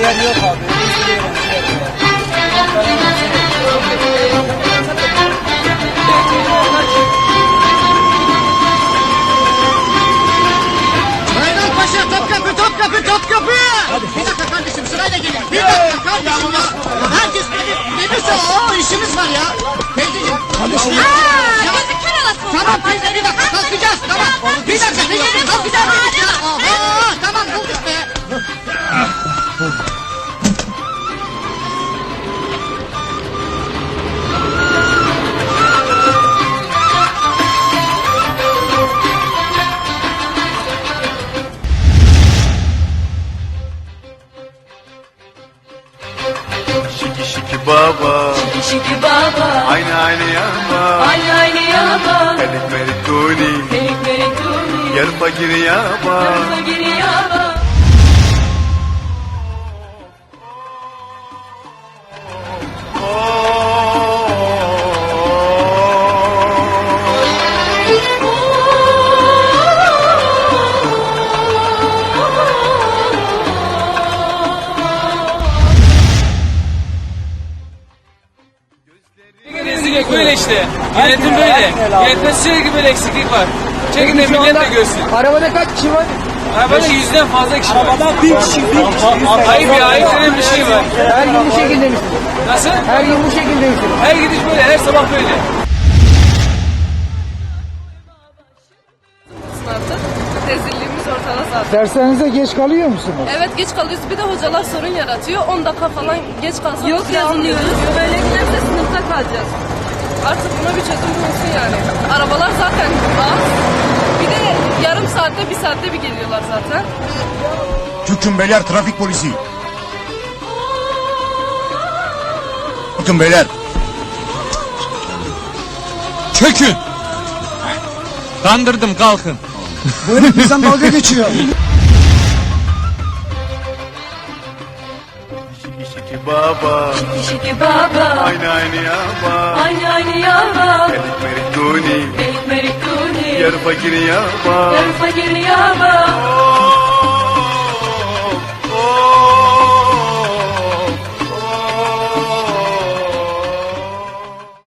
Bizler yok abi. Biz de eğlenceli Bayram Paşa Topkapı Topkapı Topkapı. Bir dakika kardeşim sırayla gelin. Bir dakika kardeşim ya. Herkes ne bilirse o işimiz var ya. Teyzeciğim. Kardeşim ya. Ya, Tamam teyze bir dakika kalkacağız tamam. Bir dakika teyzeciğim kalkacağız baba. Şiki baba. Aynı aynı yama Aynı aynı yaba Melik melik kuni Melik melik duni. Yarı fakir yama Fakir Rezillik böyle işte. Yönetim böyle. Yönetim sürekli böyle eksiklik var. Çekin de millet de görsün. Arabada kaç kişi var? Arabada yüzden fazla kişi var. Arabada bin kişi, bin kişi. Ayıp ya, ayıp denen bir şey var. Her gün bu şekilde misin? Nasıl? Her gün bu şekilde misin? Her gidiş böyle, her sabah böyle. Rezilliğimiz ortada zaten. Derslerinize geç kalıyor musunuz? Evet geç kalıyoruz. Bir de hocalar sorun yaratıyor. 10 dakika falan geç kalsak Yok ya, yazmıyoruz. Böyle giderse sınıfta kalacağız. Artık buna bir çözüm bulunsun yani. Arabalar zaten az. Bir de yarım saatte bir saatte bir geliyorlar zaten. Türk'ün beyler trafik polisi. Bakın beyler. Çökün. Kandırdım kalkın. Böyle bizden dalga geçiyor. Şiki şiki baba. Şiki baba. Aynı aynı yama Aynı aynı yaba. Melik melik kuni Melik melik duni. Yarı fakir yama Yarı fakir yaba